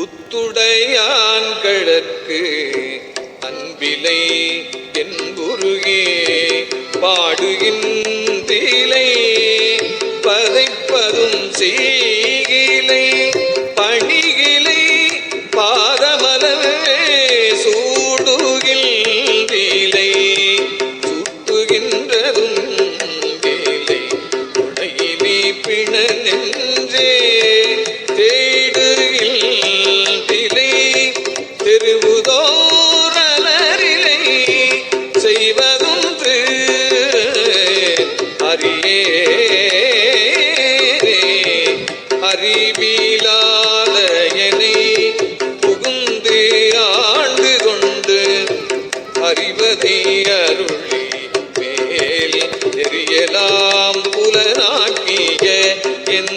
புத்துடையான் கிழக்கு அன்பிலை என்புருகே பாடுகின்றீலை பதைப்பதும் செய்கிலை அறிவதை அருளி மேல் தெரியலாம் புலனாக்கிய என்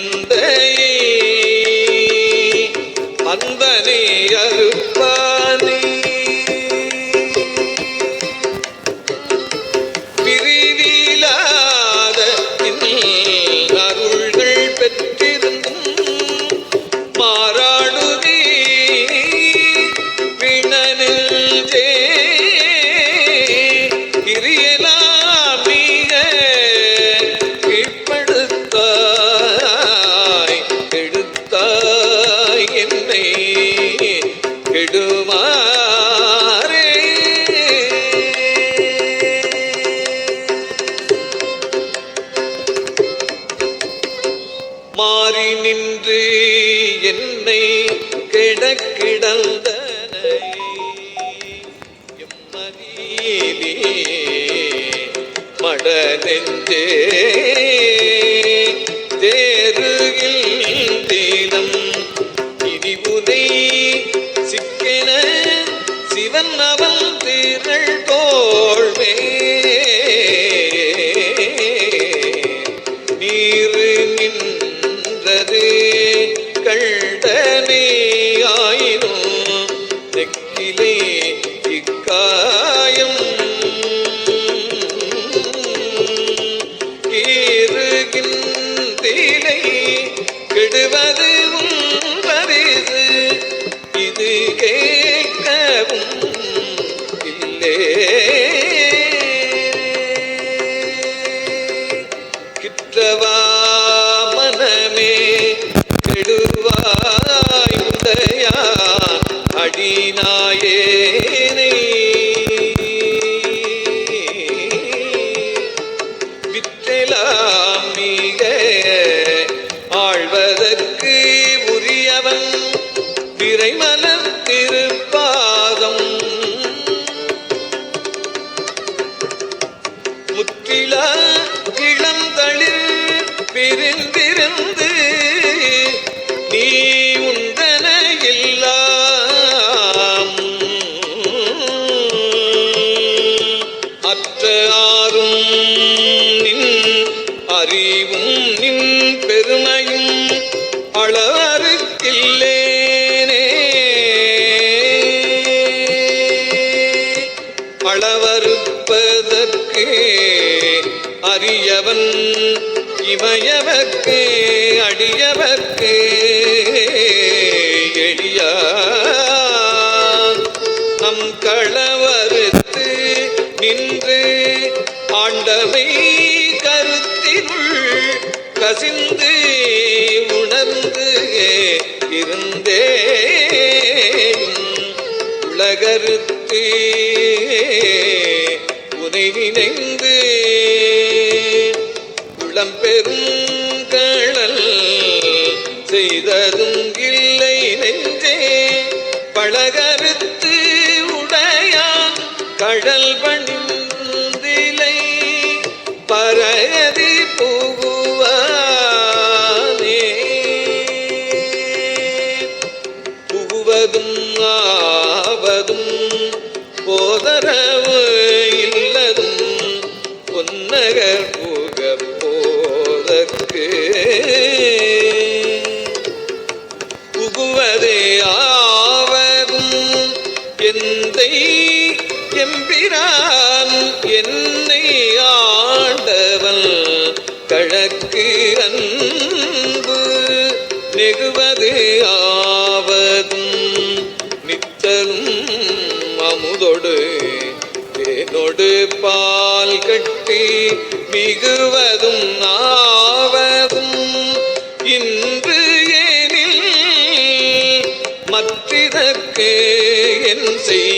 மாறி நின்று என்னை கிடக்கிடந்தனை மட நெஞ்சே தேருகில் தீனம் இனிவுதை சிக்கென சிவன் அவன் தெக்கிலே இக்காயம் இமயவர்க்கு அடியவர்க்கு எளியான் நம் களவறுத்து நின்று ஆண்டவை கருத்தினுள் கசிந்து உணர்ந்து இருந்தே உலகருத்து உனை உள்ளம் பெரும் கழல் செய்ததும் இல்லை நெஞ்சே. பழகருத்து உடையான் கடல் பணிந்திலை கழக்கு அன்பு நெகுவது ஆவதும் நித்தலும் அமுதொடு தேனொடு பால் கட்டி மிகுவதும் ஆவதும். இன்று ஏனில் மற்றிதற்கு என் செய்கேன்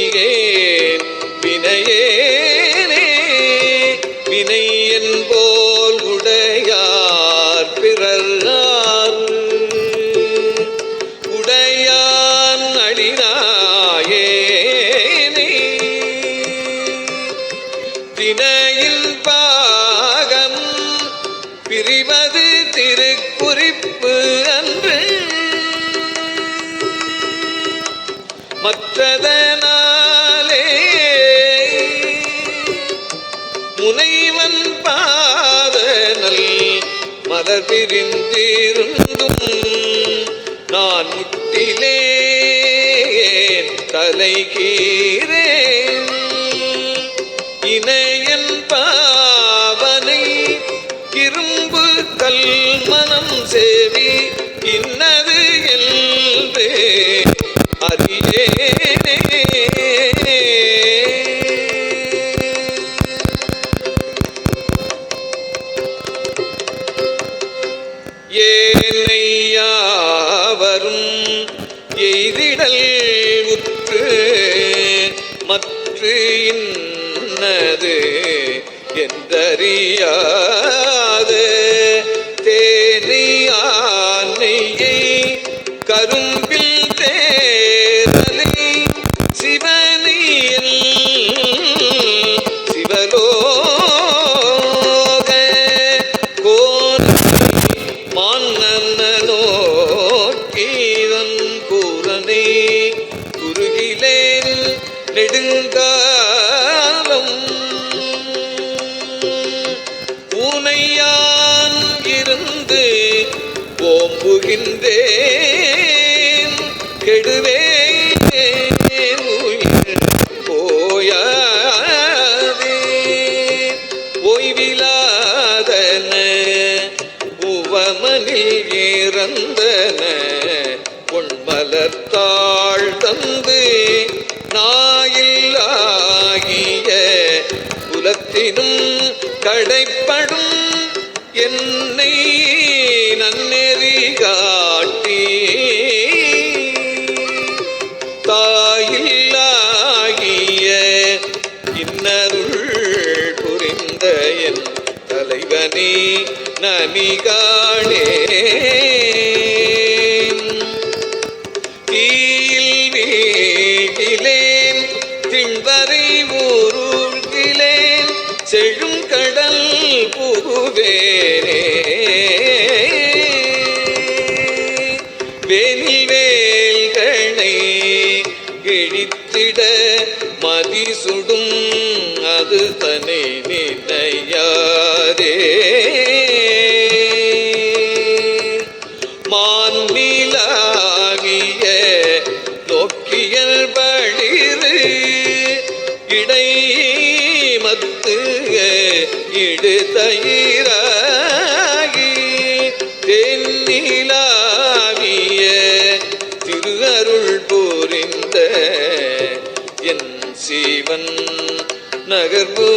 மற்றதனாலே முனைவன் பாதனல் மலர் பிரிந்திருந்தும் நான் முட்டிலே தலைகீரேன் ஏனையாவரும் எய்திடல் உற்று மற்ற இன்னது. என்றறியா ஓம்புகின்றேன். கெடுவே உயிர் ஓய்விலாதன உவமனில் இறந்தன. பொன்மலத்தாள் தந்து நாயில்லாகிய குலத்தினும் கடைப்படும் தாயில்லாகிய இன்னருள் புரிந்த என் தலைவனே நனிகாணே தீயில் வீழிலேன் திண்வரை ஊருகிலேன் செழும் கடல் புகுவே. சுடும் அது தனி நினையாதே. நகர்வு.